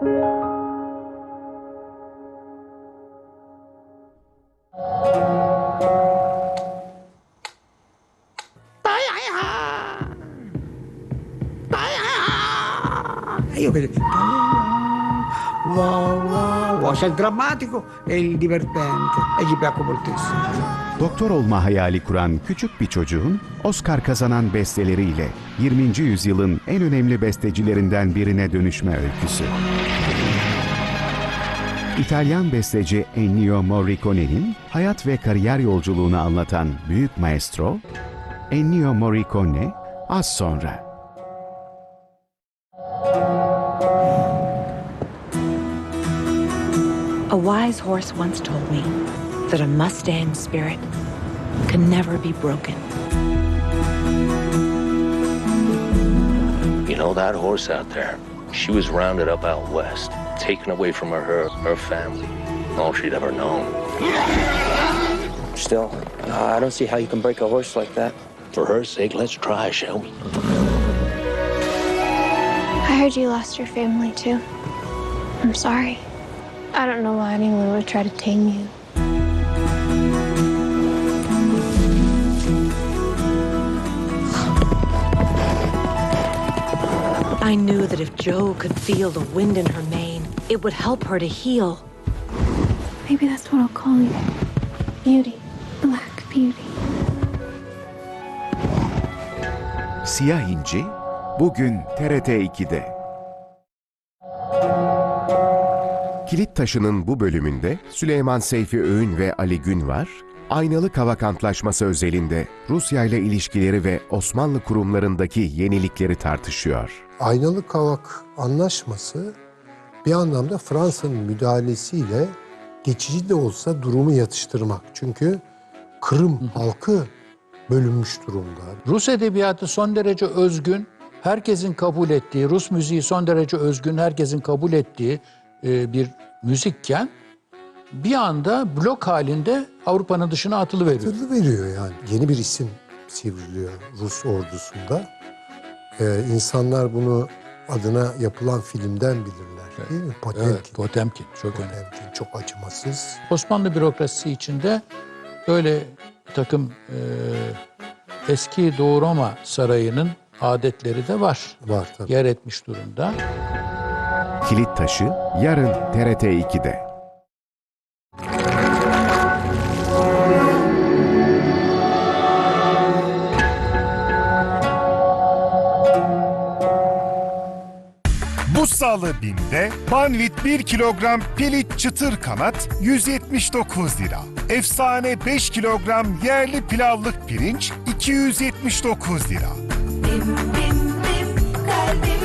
Io vedo wow, wow, wow. C'è il drammatico e il divertente e gli piacque moltissimo. Doktor olma hayali kuran küçük bir çocuğun Oscar kazanan besteleriyle 20. yüzyılın en önemli bestecilerinden birine dönüşme öyküsü. İtalyan besteci Ennio Morricone'nin hayat ve kariyer yolculuğunu anlatan büyük maestro Ennio Morricone az sonra. A wise horse once told me that a Mustang spirit can never be broken. You know that horse out there? She was rounded up out west, taken away from her, her, her family, all she'd ever known. Still, uh, I don't see how you can break a horse like that. For her sake, let's try, shall we? I heard you lost your family too. I'm sorry. I don't know why anyone would try to tame you. I knew that if Joe could feel the wind in her mane, it would help her to heal. Maybe that's what I'll call you. Beauty. Black Beauty. Siyah İnci bugün TRT 2'de. Kilit Taşı'nın bu bölümünde Süleyman Seyfi Öğün ve Ali Günvar, Aynalı Kavak Antlaşması özelinde Rusya ile ilişkileri ve Osmanlı kurumlarındaki yenilikleri tartışıyor. Aynalı Kavak Anlaşması bir anlamda Fransa'nın müdahalesiyle geçici de olsa durumu yatıştırmak. Çünkü Kırım halkı bölünmüş durumda. Rus edebiyatı son derece özgün, herkesin kabul ettiği, Rus müziği son derece özgün, herkesin kabul ettiği e, bir müzikken bir anda blok halinde Avrupa'nın dışına atılıveriyor. Türlü veriyor yani. Yeni bir isim sivriliyor Rus ordusunda. Ee, insanlar bunu adına yapılan filmden bilirler değil mi? Potemkin. Evet, Potemkin çok önemli. Potemkin çok acımasız. Osmanlı bürokrasisi içinde böyle bir takım e, eski Doğu Roma sarayının adetleri de var. Var tabii. Yer etmiş durumda. Kilit Taşı yarın TRT 2'de. Bu salı binde Banvit 1 kilogram pilit çıtır kanat 179 lira. Efsane 5 kilogram yerli pilavlık pirinç 279 lira. Bim bim bim kalbim